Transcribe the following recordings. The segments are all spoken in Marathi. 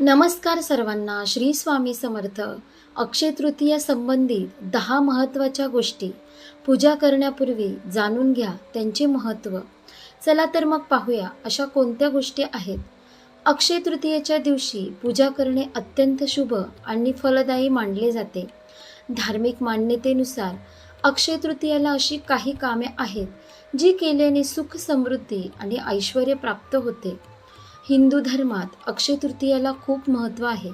नमस्कार सर्वांना श्री स्वामी समर्थ. अक्षय तृतीया संबंधित दहा महत्त्वाच्या गोष्टी पूजा करण्यापूर्वी जाणून घ्या त्यांचे महत्त्व. चला तर मग पाहूया अशा कोणत्या गोष्टी आहेत. अक्षय तृतीयेच्या दिवशी पूजा करणे अत्यंत शुभ आणि फलदायी मानले जाते. धार्मिक मान्यतेनुसार अक्षय तृतीयाला अशी काही कामे आहेत जी केल्याने सुख समृद्धी आणि ऐश्वर प्राप्त होते. हिंदू धर्मात अक्षय तृतीयाला खूप महत्त्व आहे.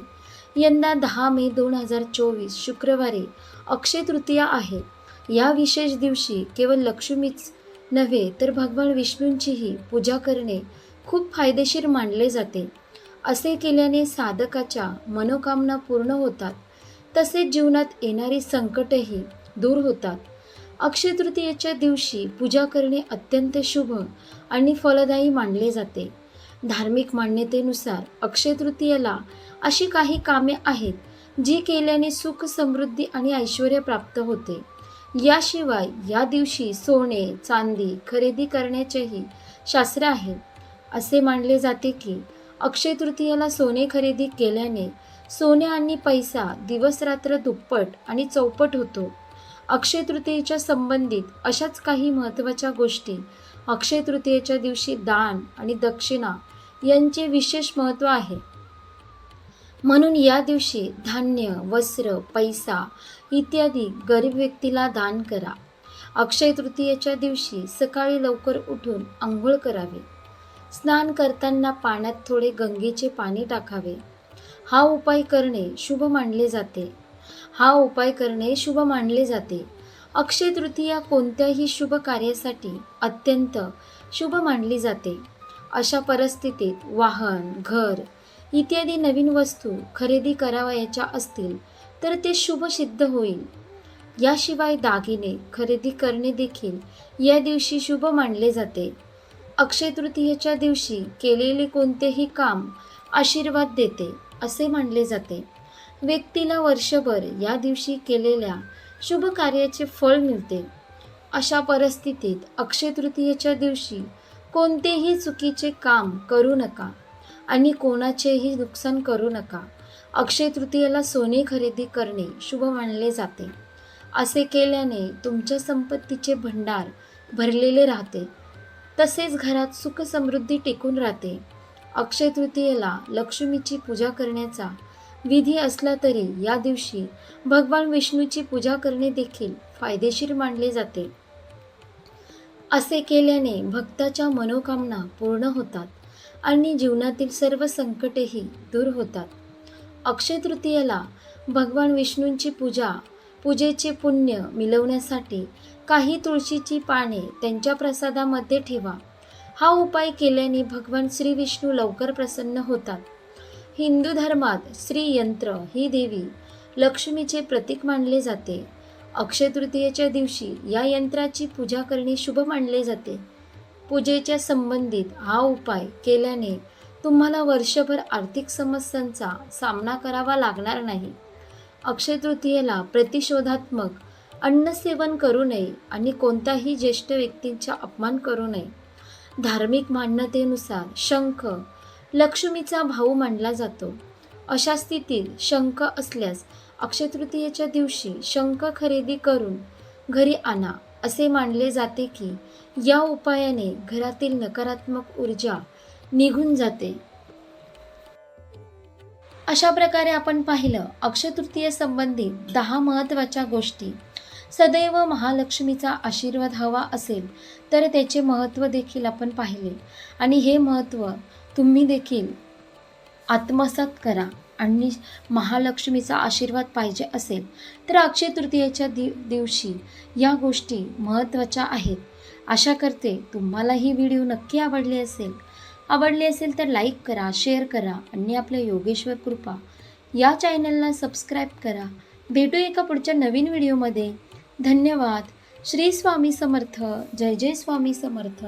यंदा दहा मे दोन हजार चोवीस शुक्रवारी अक्षय तृतीया आहे. या विशेष दिवशी केवळ लक्ष्मीच नव्हे तर भगवान विष्णूंचीही पूजा करणे खूप फायदेशीर मानले जाते. असे केल्याने साधकाच्या मनोकामना पूर्ण होतात. तसेच जीवनात येणारी संकटही दूर होतात. अक्षय तृतीयेच्या दिवशी पूजा करणे अत्यंत शुभ आणि फलदायी मानले जाते. धार्मिक मान्यतेनुसार अक्षय तृतीयेला अशी काही कामे आहेत जी केल्याने सुख समृद्धी आणि ऐश्वर प्राप्त होते. याशिवाय या दिवशी सोने चांदी खरेदी करण्याचेही शास्त्र आहे. असे मानले जाते की अक्षय तृतीयेला सोने खरेदी केल्याने सोने आणि पैसा दिवसरात्र दुप्पट आणि चौपट होतो. अक्षय तृतीयेच्या संबंधित अशाच काही महत्त्वाच्या गोष्टी अक्षय तृतीयेच्या दिवशी दान आणि दक्षिणा यांचे विशेष महत्त्व आहे. म्हणून या दिवशी धान्य वस्त्र पैसा इत्यादी गरीब व्यक्तीला दान करा. अक्षय तृतीयेच्या दिवशी सकाळी लवकर उठून आंघोळ करावे. स्नान करताना पाण्यात थोडे गंगेचे पाणी टाकावे. हा उपाय करणे शुभ मानले जाते. हा उपाय करणे शुभ मानले जाते. अक्षय तृतीया कोणत्याही शुभ कार्यासाठी अत्यंत शुभ मानली जाते. अशा परिस्थितीत वाहन घर इत्यादी नवीन वस्तू खरेदी करावयाच्या असतील तर ते शुभ सिद्ध होईल. याशिवाय दागिने खरेदी करणे देखील या दिवशी शुभ मानले जाते. अक्षय तृतीयेच्या दिवशी केलेले कोणतेही काम आशीर्वाद देते असे मानले जाते. व्यक्तीला वर्षभर या दिवशी केलेल्या शुभ कार्याचे फळ मिळते. अशा परिस्थितीत अक्षय तृतीयेच्या दिवशी कोणतेही चुकीचे काम करू नका आणि कोणाचेही नुकसान करू नका. अक्षय तृतीयेला सोने खरेदी करणे शुभ मानले जाते. असे केल्याने तुमच्या संपत्तीचे भंडार भरलेले राहते. तसेच घरात सुख समृद्धी टिकून राहते. अक्षय तृतीयेला लक्ष्मीची पूजा करण्याचा विधी असला तरी या दिवशी भगवान विष्णूची पूजा करणे देखील फायदेशीर मानले जाते. असे केल्याने भक्ताच्या मनोकामना पूर्ण होतात आणि जीवनातील सर्व संकटेही दूर होतात. अक्षय तृतीयेला भगवान विष्णूंची पूजा पूजेचे पुण्य मिळवण्यासाठी काही तुळशीची पाने त्यांच्या प्रसादामध्ये ठेवा. हा उपाय केल्याने भगवान श्री विष्णू लवकर प्रसन्न होतात. हिंदू धर्मात श्री यंत्र ही देवी लक्ष्मीचे प्रतीक मानले जाते. अक्षय तृतीयेच्या दिवशी या यंत्राची पूजा करणे शुभ मानले जाते. पूजेच्या संबंधित हा उपाय केल्याने तुम्हाला वर्षभर आर्थिक समस्यांचा सामना करावा लागणार नाही. अक्षय तृतीयेला प्रतिशोधात्मक अन्नसेवन करू नये आणि कोणताही ज्येष्ठ व्यक्तींचा अपमान करू नये. धार्मिक मान्यतेनुसार शंख लक्ष्मीचा भाऊ मानला जातो. अशा स्थितीत शंख असल्यास अक्षय तृतीयेच्या दिवशी शंख खरेदी करून घरी आणा असे मानले जाते की या उपायाने घरातील नकारात्मक ऊर्जा निघून जाते. अशा प्रकारे आपण पाहिलं अक्षय तृतीय संबंधित दहा महत्त्वाच्या गोष्टी. सदैव महालक्ष्मीचा आशीर्वाद हवा असेल तर त्याचे महत्त्व देखील आपण पाहिले. आणि हे महत्त्व तुम्ही देखील आत्मसात करा. आणि महालक्ष्मीचा आशीर्वाद पाहिजे असेल तर अक्षय तृतीयेच्या दि दिवशी या गोष्टी महत्त्वाच्या आहेत. आशा करते तुम्हाला ही व्हिडिओ नक्की आवडली असेल. आवडली असेल तर लाईक करा शेअर करा आणि आपल्या योगेश्वर कृपा या चॅनलला सबस्क्राईब करा. भेटू एका पुढच्या नवीन व्हिडिओमध्ये. धन्यवाद. श्री स्वामी समर्थ. जय जय स्वामी समर्थ.